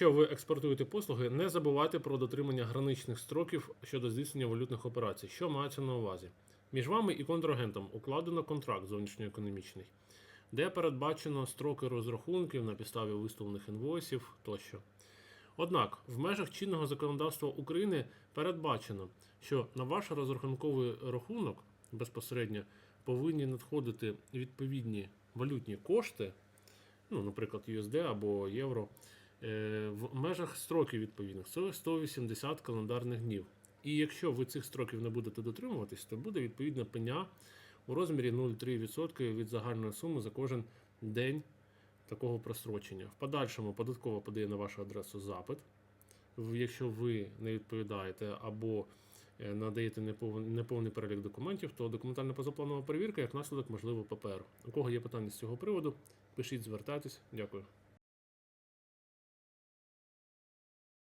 Якщо ви експортуєте послуги, не забувайте про дотримання граничних строків щодо здійснення валютних операцій. Що мається на увазі? Між вами і контрагентом укладено контракт зовнішньоекономічний, де передбачено строки розрахунків на підставі виставлених інвойсів тощо. Однак, в межах чинного законодавства України передбачено, що на ваш розрахунковий рахунок безпосередньо повинні надходити відповідні валютні кошти, ну, наприклад, USD або євро, в межах строків відповідних. Це 180 календарних днів. І якщо ви цих строків не будете дотримуватись, то буде відповідна пеня у розмірі 0,3% від загальної суми за кожен день такого прострочення. В подальшому податкова подає на вашу адресу запит. Якщо ви не відповідаєте або е, надаєте неповний, неповний перелік документів, то документальна позапланова перевірка як наслідок можливо ППР. У кого є питання з цього приводу, пишіть, звертайтесь. Дякую.